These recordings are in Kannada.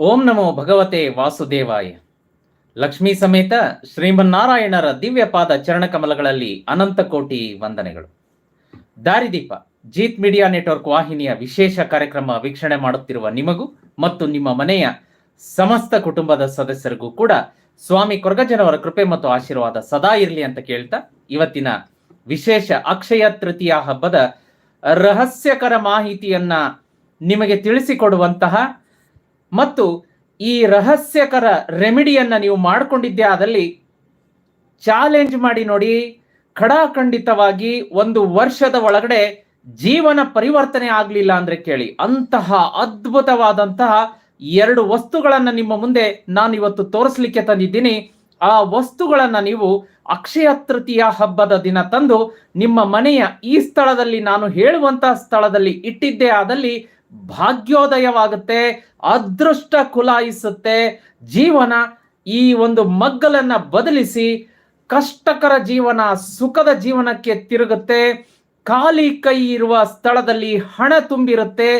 ಓಂ ನಮೋ ಭಗವತೆ ವಾಸುದೇವಾಯ. ಲಕ್ಷ್ಮೀ ಸಮೇತ ಶ್ರೀಮನ್ನಾರಾಯಣರ ದಿವ್ಯ ಪಾದ ಚರಣಕಮಲಗಳಲ್ಲಿ ಅನಂತ ಕೋಟಿ ವಂದನೆಗಳು. ದಾರಿದೀಪ, ಜೀತ್ ಮೀಡಿಯಾ ನೆಟ್ವರ್ಕ್ ವಾಹಿನಿಯ ವಿಶೇಷ ಕಾರ್ಯಕ್ರಮ ವೀಕ್ಷಣೆ ಮಾಡುತ್ತಿರುವ ನಿಮಗೂ ಮತ್ತು ನಿಮ್ಮ ಮನೆಯ ಸಮಸ್ತ ಕುಟುಂಬದ ಸದಸ್ಯರಿಗೂ ಕೂಡ ಸ್ವಾಮಿ ಕೊರಗಜನವರ ಕೃಪೆ ಮತ್ತು ಆಶೀರ್ವಾದ ಸದಾ ಇರಲಿ ಅಂತ ಕೇಳ್ತಾ ಇವತ್ತಿನ ವಿಶೇಷ ಅಕ್ಷಯ ತೃತೀಯ ಹಬ್ಬದ ರಹಸ್ಯಕರ ಮಾಹಿತಿಯನ್ನ ನಿಮಗೆ ತಿಳಿಸಿಕೊಡುವಂತಹ ಮತ್ತು ಈ ರಹಸ್ಯಕರ ರೆಮಿಡಿಯನ್ನ ನೀವು ಮಾಡಿಕೊಂಡಿದ್ದೆ ಆದಲ್ಲಿ ಚಾಲೆಂಜ್ ಮಾಡಿ ನೋಡಿ, ಖಡಾಖಂಡಿತವಾಗಿ ಒಂದು ವರ್ಷದ ಒಳಗಡೆ ಜೀವನ ಪರಿವರ್ತನೆ ಆಗಲಿಲ್ಲ ಅಂದ್ರೆ ಕೇಳಿ. ಅಂತಹ ಅದ್ಭುತವಾದಂತಹ ಎರಡು ವಸ್ತುಗಳನ್ನು ನಿಮ್ಮ ಮುಂದೆ ನಾನು ಇವತ್ತು ತೋರಿಸ್ಲಿಕ್ಕೆ ತಂದಿದ್ದೀನಿ. ಆ ವಸ್ತುಗಳನ್ನು ನೀವು ಅಕ್ಷಯ ತೃತೀಯ ಹಬ್ಬದ ದಿನ ತಂದು ನಿಮ್ಮ ಮನೆಯ ಈ ಸ್ಥಳದಲ್ಲಿ ನಾನು ಹೇಳುವಂತಹ ಸ್ಥಳದಲ್ಲಿ ಇಟ್ಟಿದ್ದೇ ಆದಲ್ಲಿ ಭಾಗ್ಯೋದಯವಾಗುತ್ತೆ ಅದೃಷ್ಟ ಕುಲಾಯಿಸುತ್ತೆ. ಜೀವನ ಈ ಒಂದು ಮಗ್ಗಲನ್ನ ಬದಲಿಸಿ ಕಷ್ಟಕರ ಜೀವನ ಸುಖದ ಜೀವನಕ್ಕೆ ತಿರುಗುತ್ತೆ. ಖಾಲಿ ಕೈ ಇರುವ ಸ್ಥಳದಲ್ಲಿ ಹಣ ತುಂಬಿರುತ್ತೆ,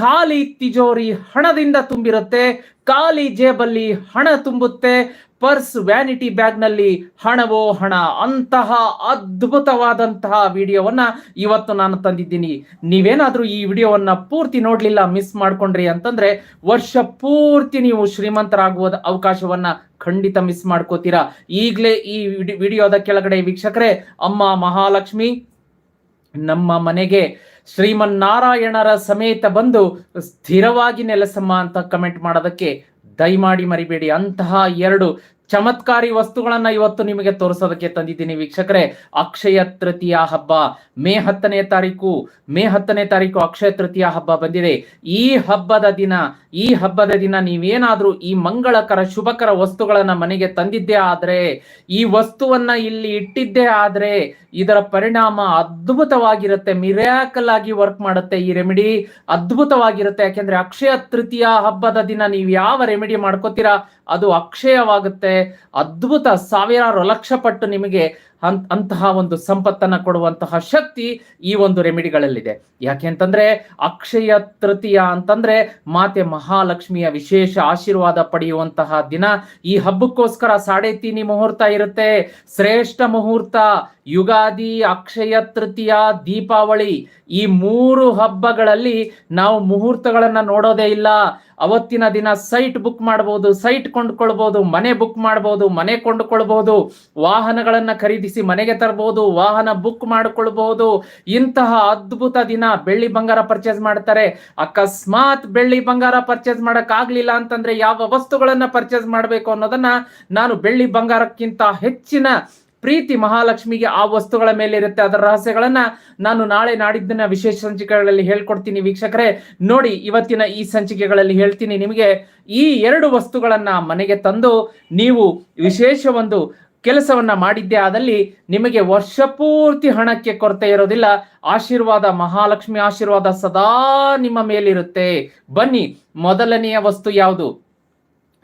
ಖಾಲಿ ತಿಜೋರಿ ಹಣದಿಂದ ತುಂಬಿರುತ್ತೆ, ಖಾಲಿ ಜೇಬಲ್ಲಿ ಹಣ ತುಂಬುತ್ತೆ, ಪರ್ಸ್ ವ್ಯಾನಿಟಿ ಬ್ಯಾಗ್ನಲ್ಲಿ ಹಣವೋ ಹಣ, ಅಂತಹ ಅದ್ಭುತವಾದಂತಹ ವಿಡಿಯೋವನ್ನ ಇವತ್ತು ನಾನು ತಂದಿದ್ದೀನಿ. ನೀವೇನಾದ್ರೂ ಈ ವಿಡಿಯೋವನ್ನ ಪೂರ್ತಿ ನೋಡಲಿಲ್ಲ, ಮಿಸ್ ಮಾಡ್ಕೊಂಡ್ರಿ ಅಂತಂದ್ರೆ ವರ್ಷ ಪೂರ್ತಿ ನೀವು ಶ್ರೀಮಂತರಾಗುವ ಅವಕಾಶವನ್ನ ಖಂಡಿತ ಮಿಸ್ ಮಾಡ್ಕೋತೀರಾ. ಈಗಲೇ ಈ ವಿಡಿಯೋದ ಕೆಳಗಡೆ ವೀಕ್ಷಕರೇ, ಅಮ್ಮ ಮಹಾಲಕ್ಷ್ಮಿ ನಮ್ಮ ಮನೆಗೆ ಶ್ರೀಮನ್ನಾರಾಯಣರ ಸಮೇತ ಬಂದು ಸ್ಥಿರವಾಗಿ ನೆಲೆಸಮ್ಮ ಅಂತ ಕಮೆಂಟ್ ಮಾಡೋದಕ್ಕೆ ದಯಮಾಡಿ ಮರಿಬೇಡಿ. ಅಂತಹ ಎರಡು ಚಮತ್ಕಾರಿ ವಸ್ತುಗಳನ್ನ ಇವತ್ತು ನಿಮಗೆ ತೋರಿಸೋದಕ್ಕೆ ತಂದಿದ್ದೀನಿ ವೀಕ್ಷಕರೇ. ಅಕ್ಷಯ ತೃತೀಯ ಹಬ್ಬ. ಮೇ ಹತ್ತನೇ ತಾರೀಕು. ಮೇ ಹತ್ತನೇ ತಾರೀಕು ಅಕ್ಷಯ ತೃತೀಯ ಹಬ್ಬ ಬಂದಿದೆ. ಈ ಹಬ್ಬದ ದಿನ, ಈ ಹಬ್ಬದ ದಿನ ನೀವೇನಾದ್ರೂ ಈ ಮಂಗಳಕರ, ಶುಭಕರ ವಸ್ತುಗಳನ್ನ ಮನೆಗೆ ತಂದಿದ್ದೇ ಆದ್ರೆ, ಈ ವಸ್ತುವನ್ನ ಇಲ್ಲಿ ಇಟ್ಟಿದ್ದೇ ಆದ್ರೆ ಇದರ ಪರಿಣಾಮ ಅದ್ಭುತವಾಗಿರುತ್ತೆ. ಮಿರಾಕಲ್ ಆಗಿ ವರ್ಕ್ ಮಾಡುತ್ತೆ ಈ ರೆಮಿಡಿ. ಅದ್ಭುತವಾಗಿರುತ್ತೆ. ಯಾಕೆಂದ್ರೆ ಅಕ್ಷಯ ತೃತೀಯ ಹಬ್ಬದ ದಿನ ನೀವು ಯಾವ ರೆಮಿಡಿ ಮಾಡ್ಕೋತೀರಾ, ಅದು ಅಕ್ಷಯವಾಗುತ್ತೆ. ಅದ್ಭುತ ಸಾವಿರಾರು ಲಕ್ಷ ಪಟ್ಟು ನಿಮಗೆ ಅಂತಹ ಒಂದು ಸಂಪತ್ತನ್ನ ಕೊಡುವಂತಹ ಶಕ್ತಿ ಈ ಒಂದು ರೆಮಿಡಿಗಳಲ್ಲಿದೆ. ಯಾಕೆ ಅಂತಂದ್ರೆ ಅಕ್ಷಯ ತೃತೀಯ ಅಂತಂದ್ರೆ ಮಾತೆ ಮಹಾಲಕ್ಷ್ಮಿಯ ವಿಶೇಷ ಆಶೀರ್ವಾದ ಪಡೆಯುವಂತಹ ದಿನ. ಈ ಹಬ್ಬಕ್ಕೋಸ್ಕರ ಸಾಡೆ ತೀನಿ ಮುಹೂರ್ತ ಇರುತ್ತೆ. ಶ್ರೇಷ್ಠ ಮುಹೂರ್ತ, ಯುಗಾದಿ, ಅಕ್ಷಯ ತೃತೀಯ, ದೀಪಾವಳಿ. ಈ ಮೂರು ಹಬ್ಬಗಳಲ್ಲಿ ನಾವು ಮುಹೂರ್ತಗಳನ್ನ ನೋಡೋದೇ ಇಲ್ಲ. ಅವತ್ತಿನ ದಿನ ಸೈಟ್ ಬುಕ್ ಮಾಡಬಹುದು ಸೈಟ್ ಕೊಂಡ್ಕೊಳ್ಬಹುದು ಮನೆ ಬುಕ್ ಮಾಡಬಹುದು ಮನೆ ಕೊಂಡುಕೊಳ್ಬಹುದು ವಾಹನಗಳನ್ನ ಖರೀದಿಸಿ ಮನೆಗೆ ತರಬಹುದು ವಾಹನ ಬುಕ್ ಮಾಡಿಕೊಳ್ಬಹುದು ಇಂತಹ ಅದ್ಭುತ ದಿನ ಬೆಳ್ಳಿ ಬಂಗಾರ ಪರ್ಚೇಸ್ ಮಾಡ್ತಾರೆ. ಅಕಸ್ಮಾತ್ ಬೆಳ್ಳಿ ಬಂಗಾರ ಪರ್ಚೇಸ್ ಮಾಡಕ್ ಆಗ್ಲಿಲ್ಲ ಅಂತಂದ್ರೆ ಯಾವ ವಸ್ತುಗಳನ್ನ ಪರ್ಚೇಸ್ ಮಾಡಬೇಕು ಅನ್ನೋದನ್ನ ನಾನು ಬೆಳ್ಳಿ ಬಂಗಾರಕ್ಕಿಂತ ಹೆಚ್ಚಿನ ಪ್ರೀತಿ ಮಹಾಲಕ್ಷ್ಮಿಗೆ ಆ ವಸ್ತುಗಳ ಮೇಲೆ ಇರುತ್ತೆ. ಅದರ ರಹಸ್ಯಗಳನ್ನ ನಾನು ನಾಳೆ ನಾಡಿದ್ದನ್ನ ವಿಶೇಷ ಸಂಚಿಕೆಗಳಲ್ಲಿ ಹೇಳ್ಕೊಡ್ತೀನಿ ವೀಕ್ಷಕರೇ. ನೋಡಿ, ಇವತ್ತಿನ ಈ ಸಂಚಿಕೆಗಳಲ್ಲಿ ಹೇಳ್ತೀನಿ ನಿಮಗೆ ಈ ಎರಡು ವಸ್ತುಗಳನ್ನ ಮನೆಗೆ ತಂದು ನೀವು ವಿಶೇಷ ಒಂದು ಕೆಲಸವನ್ನ ಮಾಡಿದ್ದೆ ಆದಲ್ಲಿ ನಿಮಗೆ ವರ್ಷ ಪೂರ್ತಿ ಹಣಕ್ಕೆ ಕೊರತೆ ಇರೋದಿಲ್ಲ. ಆಶೀರ್ವಾದ, ಮಹಾಲಕ್ಷ್ಮಿ ಆಶೀರ್ವಾದ ಸದಾ ನಿಮ್ಮ ಮೇಲಿರುತ್ತೆ. ಬನ್ನಿ, ಮೊದಲನೆಯ ವಸ್ತು ಯಾವುದು?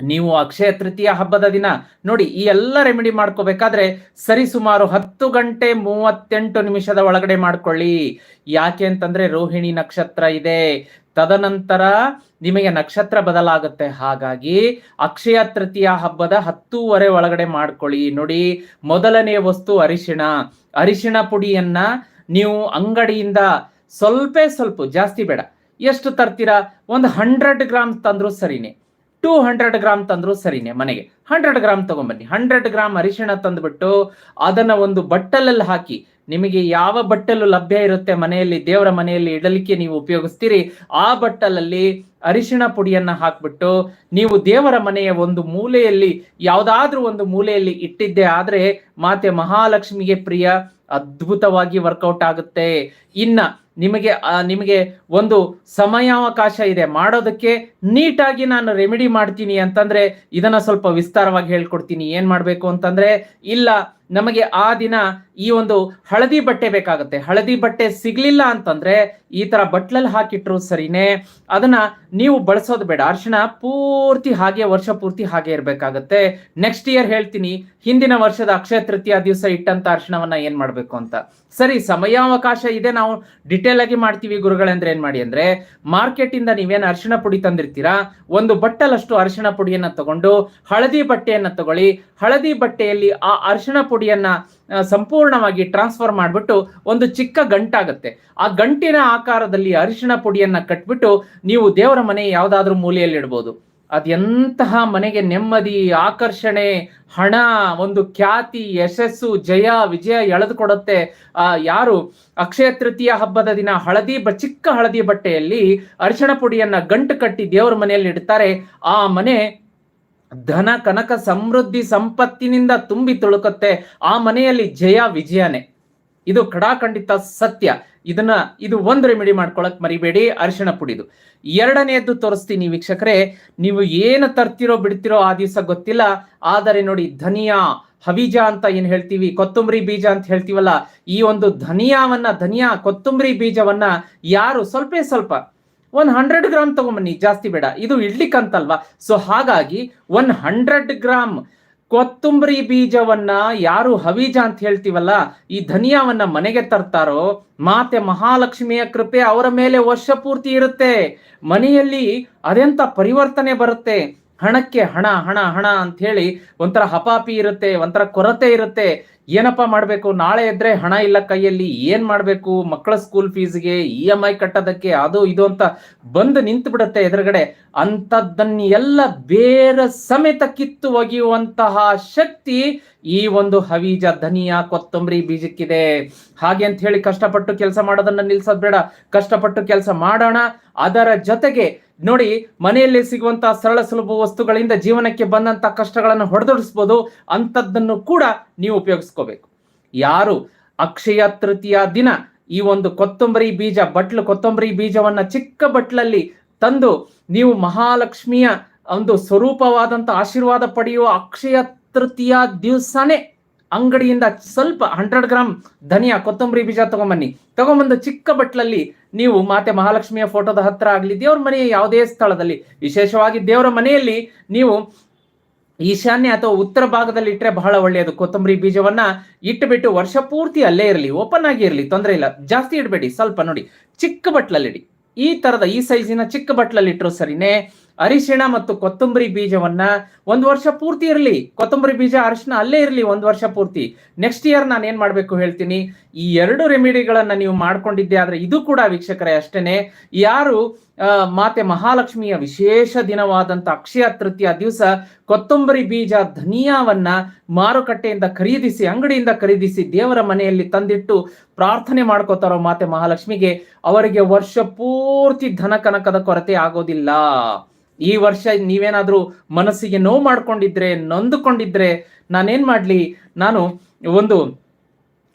ನೀವು ಅಕ್ಷಯ ತೃತೀಯ ಹಬ್ಬದ ದಿನ ನೋಡಿ ಈ ಎಲ್ಲ ರೆಮಿಡಿ ಮಾಡ್ಕೋಬೇಕಾದ್ರೆ ಸರಿ ಸುಮಾರು ಹತ್ತು ಗಂಟೆ ಮೂವತ್ತೆಂಟು ನಿಮಿಷದ ಒಳಗಡೆ ಮಾಡ್ಕೊಳ್ಳಿ. ಯಾಕೆ ಅಂತಂದ್ರೆ ರೋಹಿಣಿ ನಕ್ಷತ್ರ ಇದೆ. ತದನಂತರ ನಿಮಗೆ ನಕ್ಷತ್ರ ಬದಲಾಗುತ್ತೆ. ಹಾಗಾಗಿ ಅಕ್ಷಯ ತೃತೀಯ ಹಬ್ಬದ ಹತ್ತೂವರೆ ಒಳಗಡೆ ಮಾಡ್ಕೊಳ್ಳಿ. ನೋಡಿ ಮೊದಲನೇ ವಸ್ತು ಅರಿಶಿಣ. ಅರಿಶಿಣ ಪುಡಿಯನ್ನ ನೀವು ಅಂಗಡಿಯಿಂದ ಸ್ವಲ್ಪ ಸ್ವಲ್ಪ ಜಾಸ್ತಿ ಬೇಡ. ಎಷ್ಟು ತರ್ತೀರಾ? ಒಂದು ಹಂಡ್ರೆಡ್ ಗ್ರಾಮ್ ತಂದ್ರೂ ಸರಿನೇ. ಟೂ ಹಂಡ್ರೆಡ್ ಗ್ರಾಮ್ ತಂದ್ರು ಸರಿನೇ ಮನೆಗೆ. ಹಂಡ್ರೆಡ್ ಗ್ರಾಮ್ ತಗೊಂಬನ್ನಿ. ಹಂಡ್ರೆಡ್ ಗ್ರಾಮ್ ಅರಿಶಿಣ ತಂದ್ಬಿಟ್ಟು ಅದನ್ನ ಒಂದು ಬಟ್ಟಲಲ್ಲಿ ಹಾಕಿ. ನಿಮಗೆ ಯಾವ ಬಟ್ಟಲು ಲಭ್ಯ ಇರುತ್ತೆ ಮನೆಯಲ್ಲಿ, ದೇವರ ಮನೆಯಲ್ಲಿ ಇಡಲಿಕ್ಕೆ ನೀವು ಉಪಯೋಗಿಸ್ತೀರಿ, ಆ ಬಟ್ಟಲಲ್ಲಿ ಅರಿಶಿಣ ಪುಡಿಯನ್ನ ಹಾಕ್ಬಿಟ್ಟು ನೀವು ದೇವರ ಮನೆಯ ಒಂದು ಮೂಲೆಯಲ್ಲಿ, ಯಾವುದಾದ್ರೂ ಒಂದು ಮೂಲೆಯಲ್ಲಿ ಇಟ್ಟಿದ್ದೆ ಆದ್ರೆ ಮಾತೆ ಮಹಾಲಕ್ಷ್ಮಿಗೆ ಪ್ರಿಯ, ಅದ್ಭುತವಾಗಿ ವರ್ಕೌಟ್ ಆಗುತ್ತೆ. ಇನ್ನ ನಿಮಗೆ ನಿಮಗೆ ಒಂದು ಸಮಯಾವಕಾಶ ಇದೆ. ಮಾಡೋದಕ್ಕೆ ನೀಟಾಗಿ ನಾನು ರೆಮಿಡಿ ಮಾಡ್ತೀನಿ ಅಂತಂದ್ರೆ ಇದನ್ನ ಸ್ವಲ್ಪ ವಿಸ್ತಾರವಾಗಿ ಹೇಳ್ಕೊಡ್ತೀನಿ. ಏನ್ ಮಾಡಬೇಕು ಅಂತಂದ್ರೆ, ಇಲ್ಲ ನಮಗೆ ಆ ದಿನ ಈ ಒಂದು ಹಳದಿ ಬಟ್ಟೆ ಬೇಕಾಗುತ್ತೆ. ಹಳದಿ ಬಟ್ಟೆ ಸಿಗ್ಲಿಲ್ಲ ಅಂತಂದ್ರೆ ಈ ತರ ಬಟ್ಲಲ್ಲಿ ಹಾಕಿಟ್ರು ಸರಿನೇ. ಅದನ್ನ ನೀವು ಬಳಸೋದು ಬೇಡ. ಅರ್ಶನ ಪೂರ್ತಿ ಹಾಗೆ, ವರ್ಷ ಪೂರ್ತಿ ಹಾಗೆ ಇರಬೇಕಾಗತ್ತೆ. ನೆಕ್ಸ್ಟ್ ಇಯರ್ ಹೇಳ್ತೀನಿ, ಹಿಂದಿನ ವರ್ಷದ ಅಕ್ಷಯ ತೃತೀಯ ದಿವಸ ಇಟ್ಟಂತ ಅರ್ಶನವನ್ನ ಏನ್ ಮಾಡ್ಬೇಕು ಅಂತ. ಸರಿ, ಸಮಯಾವಕಾಶ ಇದೆ, ನಾವು ಡಿಟೇಲ್ ಆಗಿ ಮಾಡ್ತೀವಿ ಗುರುಗಳಂದ್ರೆ ಏನ್ ಮಾಡಿ ಅಂದ್ರೆ ಮಾರ್ಕೆಟ್ ಇಂದ ನೀವೇನು ಅರಿಶಿಣ ಪುಡಿ ತಂದಿರ್ತೀರಾ? ಒಂದು ಬಟ್ಟಲಷ್ಟು ಅರಿಶಿಣ ಪುಡಿಯನ್ನ ತಗೊಂಡು, ಹಳದಿ ಬಟ್ಟೆಯನ್ನ ತಗೊಳ್ಳಿ ಹಳದಿ ಬಟ್ಟೆಯಲ್ಲಿ ಆ ಅರಿಶಿಣ ಪುಡಿಯನ್ನ ಸಂಪೂರ್ಣವಾಗಿ ಟ್ರಾನ್ಸ್ಫರ್ ಮಾಡಿಬಿಟ್ಟು ಒಂದು ಚಿಕ್ಕ ಗಂಟಾಗುತ್ತೆ. ಆ ಗಂಟಿನ ಆಕಾರದಲ್ಲಿ ಅರಿಶಿಣ ಪುಡಿಯನ್ನ ಕಟ್ಬಿಟ್ಟು ನೀವು ದೇವರ ಮನೆ ಯಾವ್ದಾದ್ರೂ ಮೂಲೆಯಲ್ಲಿ ಇಡ್ಬೋದು. ಅದೆಂತಹ ಮನೆಗೆ ನೆಮ್ಮದಿ, ಆಕರ್ಷಣೆ, ಹಣ, ಒಂದು ಖ್ಯಾತಿ, ಯಶಸ್ಸು, ಜಯ, ವಿಜಯ ಎಳೆದುಕೊಡುತ್ತೆ ಆ, ಯಾರು ಅಕ್ಷಯ ತೃತೀಯ ಹಬ್ಬದ ದಿನ ಹಳದಿ ಬ, ಚಿಕ್ಕ ಹಳದಿ ಬಟ್ಟೆಯಲ್ಲಿ ಅರಿಶಿಣ ಪುಡಿಯನ್ನ ಗಂಟು ಕಟ್ಟಿ ದೇವರ ಮನೆಯಲ್ಲಿ ಇಡ್ತಾರೆ, ಆ ಮನೆ ಧನ ಕನಕ ಸಮೃದ್ಧಿ ಸಂಪತ್ತಿನಿಂದ ತುಂಬಿ ತುಳುಕುತ್ತೆ. ಆ ಮನೆಯಲ್ಲಿ ಜಯ ವಿಜಯನೇ. ಇದು ಕಡಾಖಂಡಿತ ಸತ್ಯ. ಇದನ್ನ ಇದು ಒಂದು ರೆಮಿಡಿ ಮಾಡ್ಕೊಳಕ್ ಮರಿಬೇಡಿ, ಅರಿಶಿಣ ಪುಡಿದು. ಎರಡನೆಯದ್ದು ತೋರಿಸ್ತೀನಿ ವೀಕ್ಷಕರೇ. ನೀವು ಏನು ತರ್ತಿರೋ ಬಿಡ್ತಿರೋ ಆ ದಿವಸ ಗೊತ್ತಿಲ್ಲ. ಆದರೆ ನೋಡಿ, ಧನಿಯಾ, ಹವಿಜ ಅಂತ ಏನ್ ಹೇಳ್ತೀವಿ? ಕೊತ್ತಂಬರಿ ಬೀಜ ಅಂತ ಹೇಳ್ತೀವಲ್ಲ, ಈ ಒಂದು ಧನಿಯಾವನ್ನ, ಧನಿಯಾ, ಕೊತ್ತಂಬರಿ ಬೀಜವನ್ನ ಯಾರು, ಸ್ವಲ್ಪ ಸ್ವಲ್ಪ ಒನ್ ಹಂಡ್ರೆಡ್ ಗ್ರಾಮ್ ತಗೊಂಬನ್ನಿ, ಜಾಸ್ತಿ ಬೇಡ. ಇದು ಇಡ್ಲಿಕ್ಕಂತಲ್ವಾ? ಸೊ ಹಾಗಾಗಿ ಒನ್ ಹಂಡ್ರೆಡ್ ಗ್ರಾಮ್ ಕೊತ್ತಂಬರಿ ಬೀಜವನ್ನ ಯಾರು ಹವೀಜ ಅಂತ ಹೇಳ್ತೀವಲ್ಲ, ಈ ಧನಿಯಾವನ್ನ ಮನೆಗೆ ತರ್ತಾರೋ, ಮಾತೆ ಮಹಾಲಕ್ಷ್ಮಿಯ ಕೃಪೆ ಅವರ ಮೇಲೆ ವರ್ಷ ಪೂರ್ತಿ ಇರುತ್ತೆ. ಮನೆಯಲ್ಲಿ ಅದೆಂತ ಪರಿವರ್ತನೆ ಬರುತ್ತೆ? ಹಣಕ್ಕೆ ಹಣ ಹಣ ಹಣ ಅಂತ ಹೇಳಿ ಒಂಥರ ಹಪಾಪಿ ಇರುತ್ತೆ, ಒಂಥರ ಕೊರತೆ ಇರುತ್ತೆ. ಏನಪ್ಪ ಮಾಡ್ಬೇಕು? ನಾಳೆ ಇದ್ರೆ ಹಣ ಇಲ್ಲ ಕೈಯಲ್ಲಿ, ಏನ್ ಮಾಡ್ಬೇಕು? ಮಕ್ಕಳ ಸ್ಕೂಲ್ ಫೀಸ್ಗೆ ಇ ಎಂ ಐ ಕಟ್ಟೋದಕ್ಕೆ ಅದು ಇದು ಅಂತ ಬಂದು ನಿಂತು ಬಿಡುತ್ತೆ ಎದುರುಗಡೆ ಅಂಥದ್ದನ್ನೆಲ್ಲ ಬೇರೆ ಸಮೇತ ಕಿತ್ತು ಒಗೆಯುವಂತಹ ಶಕ್ತಿ ಈ ಒಂದು ಹವೀಜ ಧನಿಯಾ ಕೊತ್ತಂಬರಿ ಬೀಜಕ್ಕಿದೆ. ಹಾಗೆ ಅಂತ ಹೇಳಿ ಕಷ್ಟಪಟ್ಟು ಕೆಲಸ ಮಾಡೋದನ್ನ ನಿಲ್ಸೋದ್ ಬೇಡ. ಕಷ್ಟಪಟ್ಟು ಕೆಲಸ ಮಾಡೋಣ. ಅದರ ಜೊತೆಗೆ ನೋಡಿ, ಮನೆಯಲ್ಲಿ ಸಿಗುವಂತಹ ಸರಳ ಸುಲಭ ವಸ್ತುಗಳಿಂದ ಜೀವನಕ್ಕೆ ಬಂದಂತ ಕಷ್ಟಗಳನ್ನು ಹೊಡೆದೊಡಿಸ್ಬೋದು. ಅಂಥದ್ದನ್ನು ಕೂಡ ನೀವು ಉಪಯೋಗಿಸ್ಕೋಬೇಕು. ಯಾರು ಅಕ್ಷಯ ತೃತೀಯ ದಿನ ಈ ಒಂದು ಕೊತ್ತಂಬರಿ ಬೀಜ, ಬಟ್ಲು, ಕೊತ್ತಂಬರಿ ಬೀಜವನ್ನ ಚಿಕ್ಕ ಬಟ್ಲಲ್ಲಿ ತಂದು ನೀವು ಮಹಾಲಕ್ಷ್ಮಿಯ ಒಂದು ಸ್ವರೂಪವಾದಂಥ ಆಶೀರ್ವಾದ ಪಡೆಯುವ ಅಕ್ಷಯ ತೃತೀಯ ದಿವಸನೇ ಅಂಗಡಿಯಿಂದ ಸ್ವಲ್ಪ ಹಂಡ್ರೆಡ್ ಗ್ರಾಮ್ ಧನಿಯಾ, ಕೊತ್ತಂಬರಿ ಬೀಜ ತಗೊಂಬನ್ನಿ. ತಗೊಂಬಂದು ಚಿಕ್ಕ ಬಟ್ಲಲ್ಲಿ ನೀವು ಮಾತೆ ಮಹಾಲಕ್ಷ್ಮಿಯ ಫೋಟೋದ ಹತ್ರ ಆಗಲಿ, ದೇವ್ರ ಮನೆಯ ಯಾವುದೇ ಸ್ಥಳದಲ್ಲಿ, ವಿಶೇಷವಾಗಿ ದೇವರ ಮನೆಯಲ್ಲಿ ನೀವು ಈಶಾನ್ಯ ಅಥವಾ ಉತ್ತರ ಭಾಗದಲ್ಲಿ ಇಟ್ಟರೆ ಬಹಳ ಒಳ್ಳೆಯದು. ಕೊತ್ತಂಬರಿ ಬೀಜವನ್ನ ಇಟ್ಟುಬಿಟ್ಟು ವರ್ಷ ಪೂರ್ತಿ ಅಲ್ಲೇ ಇರಲಿ ಓಪನ್ ಆಗಿ ಇರಲಿ, ತೊಂದರೆ ಇಲ್ಲ. ಜಾಸ್ತಿ ಇಡಬೇಡಿ, ಸ್ವಲ್ಪ ನೋಡಿ. ಚಿಕ್ಕ ಬಟ್ಲಲ್ಲಿಡಿ ಈ ತರದ, ಈ ಸೈಜಿನ ಚಿಕ್ಕ ಬಟ್ಲಲ್ಲಿ ಇಟ್ಟರು ಸರಿನೇ, ಅರಿಶಿಣ ಮತ್ತು ಕೊತ್ತಂಬರಿ ಬೀಜವನ್ನ ಒಂದು ವರ್ಷ ಪೂರ್ತಿ ಇರಲಿ. ಕೊತ್ತಂಬರಿ ಬೀಜ, ಅರಿಶಿಣ ಅಲ್ಲೇ ಇರಲಿ ಒಂದು ವರ್ಷ ಪೂರ್ತಿ. ನೆಕ್ಸ್ಟ್ ಇಯರ್ ನಾನು ಏನ್ ಮಾಡಬೇಕು ಹೇಳ್ತೀನಿ? ಈ ಎರಡು ರೆಮಿಡಿಗಳನ್ನ ನೀವು ಮಾಡ್ಕೊಂಡಿದ್ದೆ ಆದ್ರೆ ಇದು ಕೂಡ ವೀಕ್ಷಕರೇ ಅಷ್ಟೇನೆ. ಯಾರು ಮಾತೆ ಮಹಾಲಕ್ಷ್ಮಿಯ ವಿಶೇಷ ದಿನವಾದಂತ ಅಕ್ಷಯ ತೃತೀಯ ದಿವಸ ಕೊತ್ತಂಬರಿ ಬೀಜ, ಧನಿಯಾವನ್ನ ಮಾರುಕಟ್ಟೆಯಿಂದ ಖರೀದಿಸಿ, ಅಂಗಡಿಯಿಂದ ಖರೀದಿಸಿ ದೇವರ ಮನೆಯಲ್ಲಿ ತಂದಿಟ್ಟು ಪ್ರಾರ್ಥನೆ ಮಾಡ್ಕೋತಾರೋ ಮಾತೆ ಮಹಾಲಕ್ಷ್ಮಿಗೆ, ಅವರಿಗೆ ವರ್ಷ ಪೂರ್ತಿ ಧನ ಕನಕದ ಕೊರತೆ ಆಗೋದಿಲ್ಲ. ಈ ವರ್ಷ ನೀವೇನಾದ್ರೂ ಮನಸ್ಸಿಗೆ ನೋವು ಮಾಡ್ಕೊಂಡಿದ್ರೆ, ನೊಂದುಕೊಂಡಿದ್ರೆ ನಾನೇನ್ ಮಾಡ್ಲಿ? ನಾನು ಒಂದು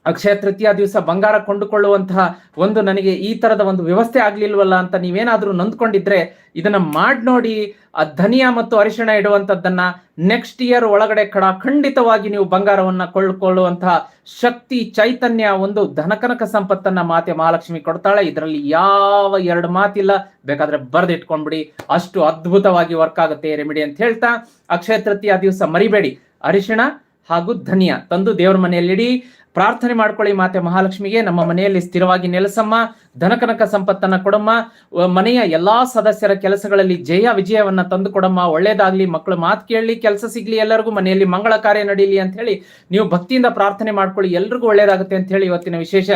ಅಕ್ಷಯ ತೃತೀಯ ದಿವಸ ಬಂಗಾರ ಕೊಂಡುಕೊಳ್ಳುವಂತಹ ಒಂದು ನನಗೆ ಈ ತರದ ಒಂದು ವ್ಯವಸ್ಥೆ ಆಗ್ಲಿಲ್ವಲ್ಲ ಅಂತ ನೀವೇನಾದ್ರೂ ನೊಂದ್ಕೊಂಡಿದ್ರೆ ಇದನ್ನ ಮಾಡ್ ನೋಡಿ, ಆ ಧನಿಯಾ ಮತ್ತು ಅರಿಶಿಣ ಇಡುವಂತದ್ದನ್ನ ನೆಕ್ಸ್ಟ್ ಇಯರ್ ಒಳಗಡೆ ಕಡ ಖಂಡಿತವಾಗಿ ನೀವು ಬಂಗಾರವನ್ನ ಕೊಳ್ಳುಕೊಳ್ಳುವಂತಹ ಶಕ್ತಿ, ಚೈತನ್ಯ, ಒಂದು ಧನಕನಕ ಸಂಪತ್ತನ್ನ ಮಾತೆ ಮಹಾಲಕ್ಷ್ಮಿ ಕೊಡ್ತಾಳೆ. ಇದರಲ್ಲಿ ಯಾವ ಎರಡು ಮಾತಿಲ್ಲ. ಬೇಕಾದ್ರೆ ಬರೆದಿಟ್ಕೊಂಡ್ಬಿಡಿ. ಅಷ್ಟು ಅದ್ಭುತವಾಗಿ ವರ್ಕ್ ಆಗುತ್ತೆ ರೆಮಿಡಿ ಅಂತ ಹೇಳ್ತಾ ಅಕ್ಷಯ ತೃತೀಯ ದಿವಸ ಮರಿಬೇಡಿ. ಅರಿಶಿಣ ಹಾಗೂ ಧನಿಯ ತಂದು ದೇವರ ಮನೆಯಲ್ಲಿಡಿ. ಪ್ರಾರ್ಥನೆ ಮಾಡ್ಕೊಳ್ಳಿ ಮಾತೆ ಮಹಾಲಕ್ಷ್ಮಿಗೆ. ನಮ್ಮ ಮನೆಯಲ್ಲಿ ಸ್ಥಿರವಾಗಿ ನೆಲೆಸಮ್ಮ ಧನಕನಕ ಸಂಪತ್ತನ್ನ ಕೊಡಮ್ಮ. ಮನೆಯ ಎಲ್ಲಾ ಸದಸ್ಯರ ಕೆಲಸಗಳಲ್ಲಿ ಜಯ ವಿಜಯವನ್ನ ತಂದು ಕೊಡಮ್ಮ. ಒಳ್ಳೇದಾಗ್ಲಿ ಮಕ್ಕಳು ಮಾತು ಕೇಳಲಿ ಕೆಲಸ ಸಿಗ್ಲಿ, ಎಲ್ಲರಿಗೂ ಮನೆಯಲ್ಲಿ ಮಂಗಳ ಕಾರ್ಯ ನಡೀಲಿ ಅಂತ ಹೇಳಿ ನೀವು ಭಕ್ತಿಯಿಂದ ಪ್ರಾರ್ಥನೆ ಮಾಡ್ಕೊಳ್ಳಿ, ಎಲ್ರಿಗೂ ಒಳ್ಳೇದಾಗುತ್ತೆ ಅಂತ ಹೇಳಿ ಇವತ್ತಿನ ವಿಶೇಷ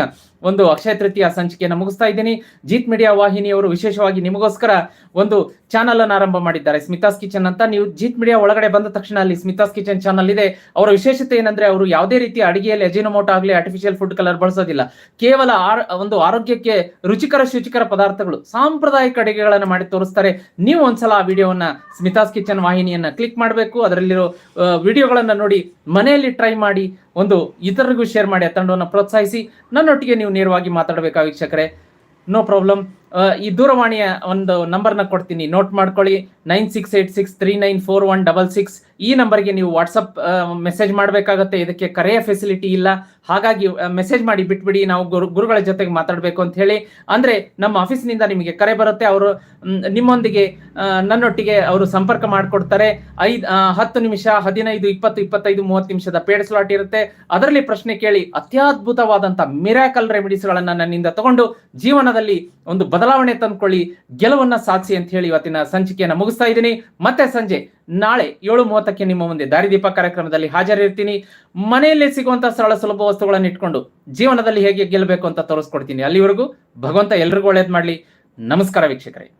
ಒಂದು ಅಕ್ಷಯ ತೃತೀಯ ಸಂಚಿಕೆಯನ್ನು ಮುಗಿಸ್ತಾ ಇದ್ದೀನಿ. ಜೀತ್ ಮೀಡಿಯಾ ವಾಹಿನಿಯವರು ವಿಶೇಷವಾಗಿ ನಿಮಗೋಸ್ಕರ ಒಂದು ಚಾನಲ್ ಅನ್ನು ಆರಂಭ ಮಾಡಿದ್ದಾರೆ. ಸ್ಮಿತಾಸ್ ಕಿಚನ್ ಅಂತ. ನೀವು ಜೀತ್ ಮೀಡಿಯಾ ಒಳಗಡೆ ಬಂದ ತಕ್ಷಣ ಅಲ್ಲಿ ಸ್ಮಿತಾಸ್ ಕಿಚನ್ ಚಾನಲ್ ಇದೆ. ಅವರ ವಿಶೇಷತೆ ಏನಂದ್ರೆ ಅವರು ಯಾವುದೇ ರೀತಿಯ ಅಡಿಗೆಯಲ್ಲಿ ಅಜಿನೋಮೋಟ ಆಗಲಿ ಆರ್ಟಿಫಿಷಿಯಲ್ ಫುಡ್ ಕಲರ್ ಬಳಸೋದಿಲ್ಲ. ಕೇವಲ ಆರ್- ಒಂದು ಆರೋಗ್ಯಕ್ಕೆ ರುಚಿಕರ ಶುಚಿಕರ ಪದಾರ್ಥಗಳು, ಸಾಂಪ್ರದಾಯಿಕ ಅಡಿಗೆಗಳನ್ನು ಮಾಡಿ ತೋರಿಸ್ತಾರೆ. ನೀವು ಒಂದ್ಸಲ ಆ ವಿಡಿಯೋವನ್ನ ಸ್ಮಿತಾಸ್ ಕಿಚನ್ ವಾಹಿನಿಯನ್ನ ಕ್ಲಿಕ್ ಮಾಡಬೇಕು. ಅದರಲ್ಲಿರೋ ವಿಡಿಯೋಗಳನ್ನು ನೋಡಿ ಮನೆಯಲ್ಲಿ ಟ್ರೈ ಮಾಡಿ ಒಂದು ಇತರರಿಗೂ ಶೇರ್ ಮಾಡಿ ಆ ತಂಡವನ್ನು ಪ್ರೋತ್ಸಾಹಿಸಿ, ನನ್ನೊಟ್ಟಿಗೆ ನೀವು ನೇರವಾಗಿ ಮಾತಾಡಬೇಕಾ ವೀಕ್ಷಕರೇ? ನೋ ಪ್ರಾಬ್ಲಮ್ ಈ ದೂರವಾಣಿಯ ಒಂದು ನಂಬರ್ನ ಕೊಡ್ತೀನಿ. ನೋಟ್ ಮಾಡ್ಕೊಳ್ಳಿ. Nine six eight six three nine four one double six ಈ ನಂಬರ್ಗೆ ನೀವು ವಾಟ್ಸಪ್ ಮೆಸೇಜ್ ಮಾಡಬೇಕಾಗತ್ತೆ. ಇದಕ್ಕೆ ಕರೆಯ ಫೆಸಿಲಿಟಿ ಇಲ್ಲ. ಹಾಗಾಗಿ ಮೆಸೇಜ್ ಮಾಡಿ ಬಿಟ್ಬಿಡಿ, ನಾವು ಗುರು, ಗುರುಗಳ ಜೊತೆಗೆ ಮಾತಾಡಬೇಕು ಅಂತ ಹೇಳಿ, ಅಂದ್ರೆ ನಮ್ಮ ಆಫೀಸ್ನಿಂದ ನಿಮಗೆ ಕರೆ ಬರುತ್ತೆ, ಅವರು ನಿಮ್ಮೊಂದಿಗೆ ನನ್ನೊಟ್ಟಿಗೆ ಅವರು ಸಂಪರ್ಕ ಮಾಡಿಕೊಡ್ತಾರೆ. ಐದು ಹತ್ತು ನಿಮಿಷ, ಹದಿನೈದು, ಇಪ್ಪತ್ತು, ಇಪ್ಪತ್ತೈದು, ಮೂವತ್ತು ನಿಮಿಷದ ಪೇಡ್ ಸ್ಲಾಟ್ ಇರುತ್ತೆ. ಅದರಲ್ಲಿ ಪ್ರಶ್ನೆ ಕೇಳಿ ಅತ್ಯದ್ಭುತವಾದಂತ ಮಿರಾಕಲ್ ರೆಮಿಡಿಸ್ಗಳನ್ನು ನನ್ನಿಂದ ತಗೊಂಡು, ಜೀವನದಲ್ಲಿ ಒಂದು ಬದಲಾವಣೆ ತಂದ್ಕೊಳ್ಳಿ, ಗೆಲುವನ್ನ ಸಾಧಿಸಿ ಅಂತ ಹೇಳಿ ಇವತ್ತಿನ ಸಂಚಿಕೆಯನ್ನು ಮುಗಿಸ್ತಾ ಇದ್ದೀನಿ. ಮತ್ತೆ ಸಂಜೆ ನಾಳೆ ಏಳು ಮೂವತ್ತಕ್ಕೆ ನಿಮ್ಮ ಮುಂದೆ ದಾರಿದೀಪ ಕಾರ್ಯಕ್ರಮದಲ್ಲಿ ಹಾಜರಿರ್ತೀನಿ. ಮನೆಯಲ್ಲೇ ಸಿಗುವಂತಹ ಸರಳ ಸುಲಭ ವಸ್ತುಗಳನ್ನು ಇಟ್ಕೊಂಡು ಜೀವನದಲ್ಲಿ ಹೇಗೆ ಗೆಲ್ಲಬೇಕು ಅಂತ ತೋರಿಸ್ಕೊಡ್ತೀನಿ. ಅಲ್ಲಿವರೆಗೂ ಭಗವಂತ ಎಲ್ರಿಗೂ ಒಳ್ಳೇದು ಮಾಡಲಿ. ನಮಸ್ಕಾರ ವೀಕ್ಷಕರೇ.